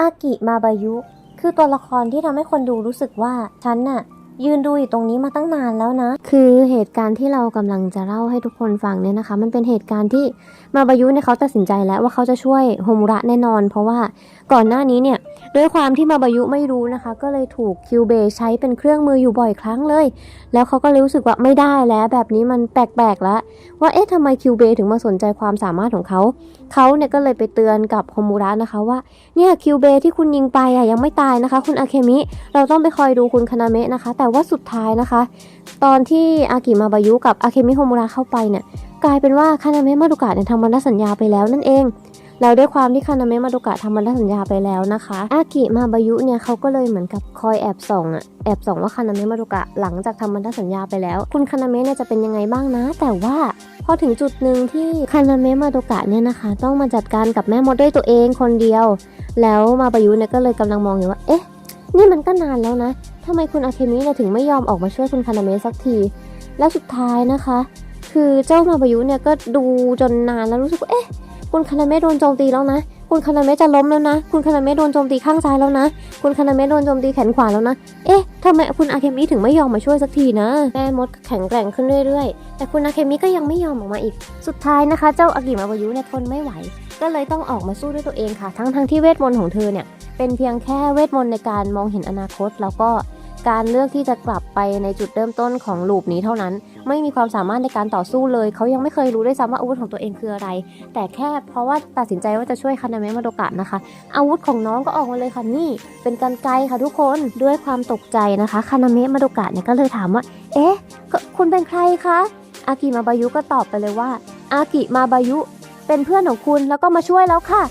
อากิมาบายุ คือตัวละครที่ทำให้คนดูรู้สึกว่าฉันน่ะ ยืนดูอยู่ตรงนี้มาตั้งนานแล้วนะ คือเหตุการณ์ที่เรากำลังจะเล่าให้ทุกคนฟังเนี่ยนะคะ มันเป็นเหตุการณ์ที่มาบายุเนี่ยเขาตัดสินใจแล้วว่าเขาจะช่วยโฮมุระแน่นอน เพราะว่าก่อนหน้านี้เนี่ยด้วยความที่มาบายุไม่รู้นะคะ ก็เลยถูกคิวเบใช้เป็นเครื่องมืออยู่บ่อยครั้งเลย แล้วเขาก็เลยรู้สึกว่าไม่ได้แล้ว แบบนี้มันแปลกๆแล้ว ว่าเอ๊ะทำไมคิวเบถึงมาสนใจความสามารถของเขาเขาเนี่ยก็เลยไปเตือนกับโฮมุระนะคะว่าเนี่ยคิวเบที่คุณยิงไปอะยังไม่ตายนะคะ คุณอาเคมิเราต้องไปคอยดูคุณคานาเมะนะคะแต่ว่าสุดท้ายนะคะ ตอนที่อากิมาบายุกับอาเคมิโฮมุระเข้าไปเนี่ยกลายเป็นว่าคานาเมะมาดุกะเนี่ยทำพันธสัญญาไปแล้วนั่นเองแล้วด้วยความที่คานาเมะมาดุกะทำพันธสัญญาไปแล้วนะคะ อากิมาบายุเนี่ยเขาก็เลยเหมือนกับคอยแอบส่องอะแอบส่องว่าคานาเมะมาดุกะหลังจากทำพันธสัญญาไปแล้ว คุณคานาเมะเนี่ยจะเป็นยังไงบ้างนะ แต่ว่าพอถึงจุดหนึ่งที่คานาเมะมาโดกะเนี่ยนะคะ ต้องมาจัดการกับแม่มดด้วยตัวเองคนเดียว แล้วมาบายุเนี่ยก็เลยกำลังมองอยู่ว่าเอ๊ะ นี่มันก็นานแล้วนะทำไมคุณอาเคมิเนี่ยถึงไม่ยอมออกมาช่วยคุณคานาเมะสักที แล้วสุดท้ายนะคะ คือเจ้ามาบายุเนี่ยก็ดูจนนานแล้วรู้สึกว่าเอ๊ะ คุณคานาเมะโดนโจมตีแล้วนะ คุณคานาเมะจะล้มแล้วนะ คุณคานาเมะโดนโจมตีข้างซ้ายแล้วนะ คุณคานาเมะโดนโจมตีแขนขวาแล้วนะ เอ๊ะทำไมคุณอาเคมิถึงไม่ยอมมาช่วยสักทีนะ แม่มดแข็งแกร่งขึ้นเรื่อยๆ แต่คุณอาเคมิก็ยังไม่ยอมออกมาอีก สุดท้ายนะคะ เจ้าอากิมาบายุเนี่ยทนไม่ไหว ก็เลยต้องออกมาสู้ด้วยตัวเองค่ะ ทั้งๆที่เวทมนต์ของเธอเนี่ย เป็นเพียงแค่เวทมนต์ในการมองเห็นอนาคต แล้วก็การเลือกที่จะกลับไปในจุดเริ่มต้นของลูปนี้เท่านั้น ไม่มีความสามารถในการต่อสู้เลย เขายังไม่เคยรู้ด้วยซ้ำว่าอาวุธของตัวเองคืออะไร แต่แค่เพราะว่าตัดสินใจว่าจะช่วยคานาเมะมาโดกะนะคะ อาวุธของน้องก็ออกมาเลยค่ะนี่เป็นกันไกค่ะทุกคนด้วยความตกใจนะคะคานาเมะมาโดกะเนี่ยก็เลยถามว่า เอ๊ะคุณเป็นใครคะอากิมาบายุก็ตอบไปเลยว่าอากิมาบายุเป็นเพื่อนของคุณแล้วก็มาช่วยแล้วค่ะ